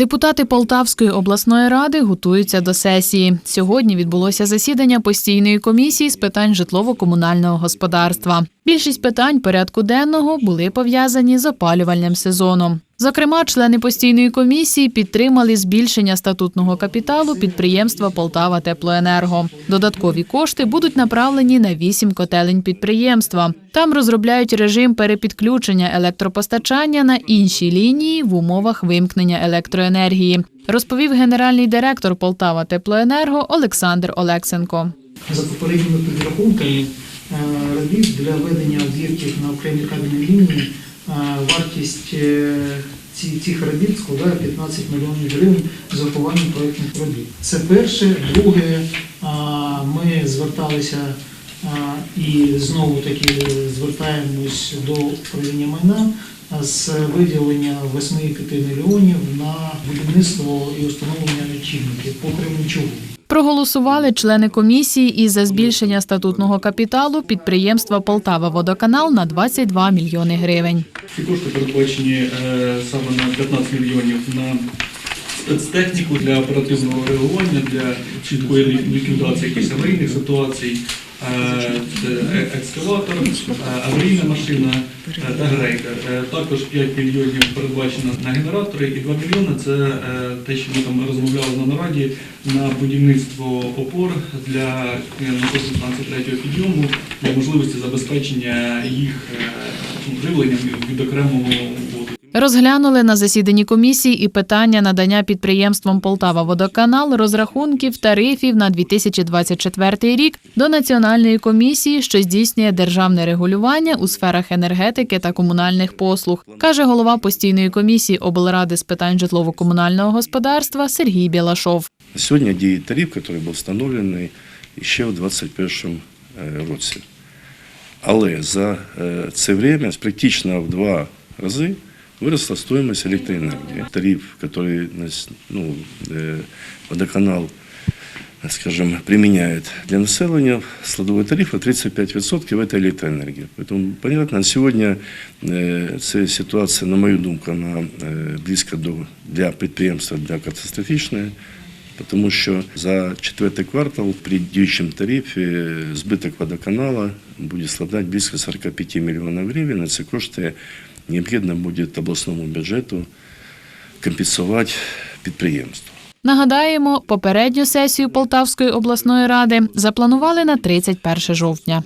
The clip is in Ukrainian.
Депутати Полтавської обласної ради готуються до сесії. Сьогодні відбулося засідання постійної комісії з питань житлово-комунального господарства. Більшість питань порядку денного були пов'язані з опалювальним сезоном. Зокрема, члени постійної комісії підтримали збільшення статутного капіталу підприємства Полтава Теплоенерго. Додаткові кошти будуть направлені на вісім котелень підприємства. Там розробляють режим перепідключення електропостачання на інші лінії в умовах вимкнення електроенергії, розповів генеральний директор Полтава Теплоенерго Олександр Олексенко. За попередніми підрахунками робіт для ведення об'єктів на окремій кабельній лінії е, вартість е, цих робіт складає 15 мільйонів гривень з урахуванням проєктних робіт. Це перше. Друге, ми зверталися і знову таки звертаємось до управління майна з виділення 8,5 мільйонів на будівництво і установлення лічильників по Кременчугу. Проголосували члени комісії і за збільшення статутного капіталу підприємства Полтава Водоканал на 22 мільйони гривень. Ці кошти передбачені е, саме на 15 мільйонів на спецтехніку для оперативного реагування, для чіткої ліквідації якихось аварійних ситуацій. Е, е- екскаватор, е, аварійна машина та грейдер. Також 5 мільйонів передбачено на генератори і 2 мільйони це те, що ми там розмовляли на нараді, на будівництво опор для насосу 23 підйому для можливості забезпечення їх ну, живленням від окремого воду. Розглянули на засіданні комісії і питання надання підприємствам Полтава Водоканал розрахунків тарифів на 2024 рік до Національної комісії, що здійснює державне регулювання у сферах енергетики та комунальних послуг, каже голова постійної комісії облради з питань житлово-комунального господарства Сергій Білашов. Сьогодні діє тариф, який був встановлений ще в 2021 році. Але за е, це время практично в два рази виросла стоимость електроенергії. Тариф, який нас, ну, е, водоканал, скажем, применяет для населения, складовой тариф 35% это электроэнергия. Поэтому, понятно, на сегодня э, ця ситуація, на мою думку, вона е, близько до для підприємства для катастрофічна, тому що за четвертий квартал при діючому тарифі збиток водоканала буде складати близько 45 мільйонів гривень. На ці кошти необхідно буде обласному бюджету компенсувати підприємство. Нагадаємо, попередню сесію Полтавської обласної ради запланували на 31 жовтня.